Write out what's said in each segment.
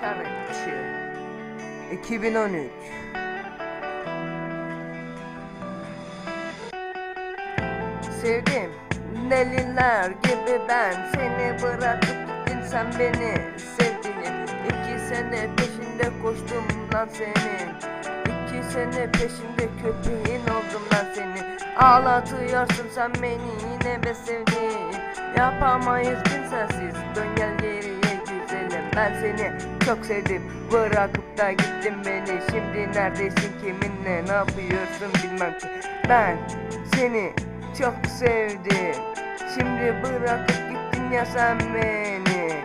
Şarkıcı 2013 Sevdim deliler gibi ben Seni bırakıp gittin sen beni Sevdiğim. İki sene peşinde koştum lan senin İki sene peşinde köpeğin oldum lan seni. Ağlatıyorsun sen beni yine be sevdiğim. Yapamayız gün sensiz Dön gel Ben seni çok sevdim. Bırakıp da gittin beni. Şimdi neredesin kiminle ne yapıyorsun bilmem ki. Ben seni çok sevdim. Şimdi bırakıp gittin ya sen beni.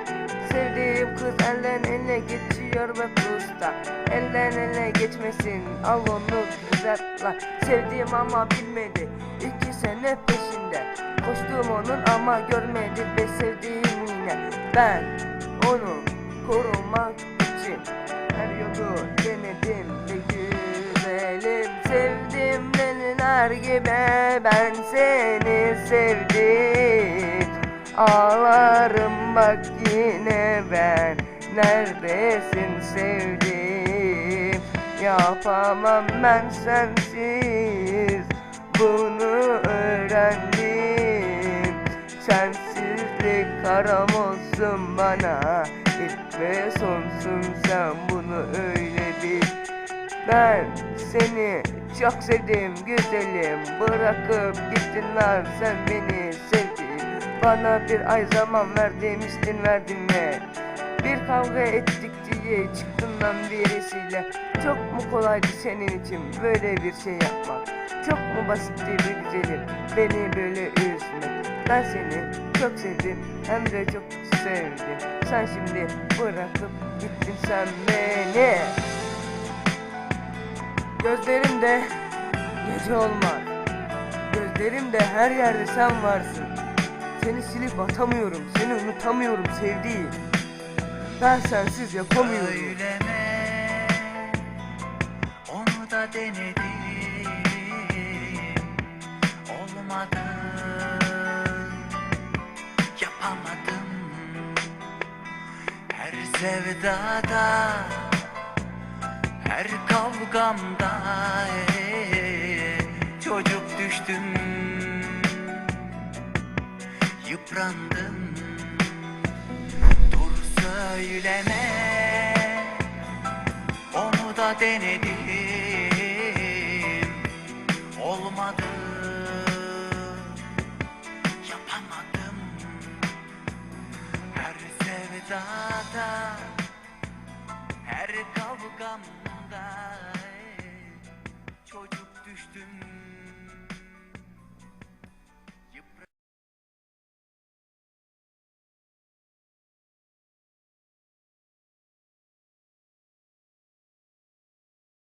Sevdiğim kız elden ele geçiyor ve usta. Elden ele geçmesin al onu güzel Sevdiğim ama bilmedi iki sene peşinde. Koştum onun ama görmedi ve sevdiğim yine. Ben onu korumak için her yolu denedim ve güzelim Sevdim. Deliler gibi ben seni sevdim. Ağlarım bak yine ben Neredesin sevdim? Yapamam ben sensiz Bunu öğrendim. Sensizlik haram olsun bana ve sonsun sen bunu öyle bil. Ben seni çok sevdim güzelim. Bırakıp gittin lan sen beni sevdin Bana bir ay zaman ver demiştin verdin mi Bir kavga ettik diye çıktın lan birisiyle Çok mu kolaydı senin için böyle bir şey yapmak Çok mu basitti bir güzelim beni böyle üzmek Ben seni çok sevdim hem de çok sevdim Sen şimdi bırakıp gittin sen beni Gözlerimde gece olmaz. Gözlerimde her yerde sen varsın. Seni silip atamıyorum, seni unutamıyorum sevdiğim. Ben sensiz yapamıyorum. Söyleme Onu da denedim. Olmadı Yapamadım. Her sevdada Her kavgamda eh, Çocuk düştüm Yıprandım söyleme. Onu da denedim. Olmadı. Yapamadım. Her sevdada Her kavgamda Çocuk düştüm